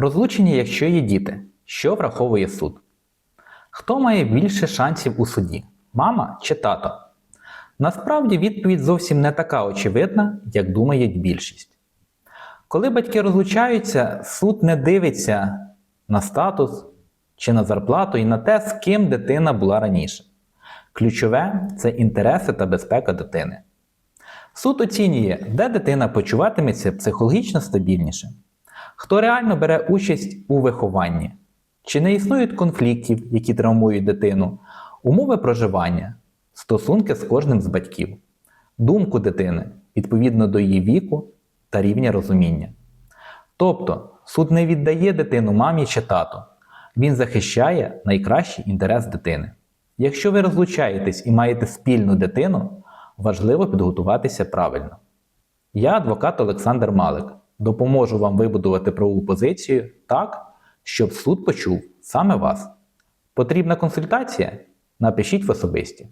Розлучення, якщо є діти, що враховує суд? Хто має більше шансів у суді? Мама чи тато? Насправді відповідь зовсім не така очевидна, як думає більшість. Коли батьки розлучаються, суд не дивиться на статус чи на зарплату і на те, з ким дитина була раніше. Ключове це інтереси та безпека дитини. Суд оцінює, де дитина почуватиметься психологічно стабільніше, хто реально бере участь у вихованні, чи не існують конфліктів, які травмують дитину, умови проживання, стосунки з кожним з батьків, думку дитини відповідно до її віку та рівня розуміння. Тобто суд не віддає дитину мамі чи тату, він захищає найкращий інтерес дитини. Якщо ви розлучаєтесь і маєте спільну дитину, важливо підготуватися правильно. Я адвокат Олександр Малик. Допоможу вам вибудувати правову позицію так, щоб суд почув саме вас. Потрібна консультація? Напишіть в особисті.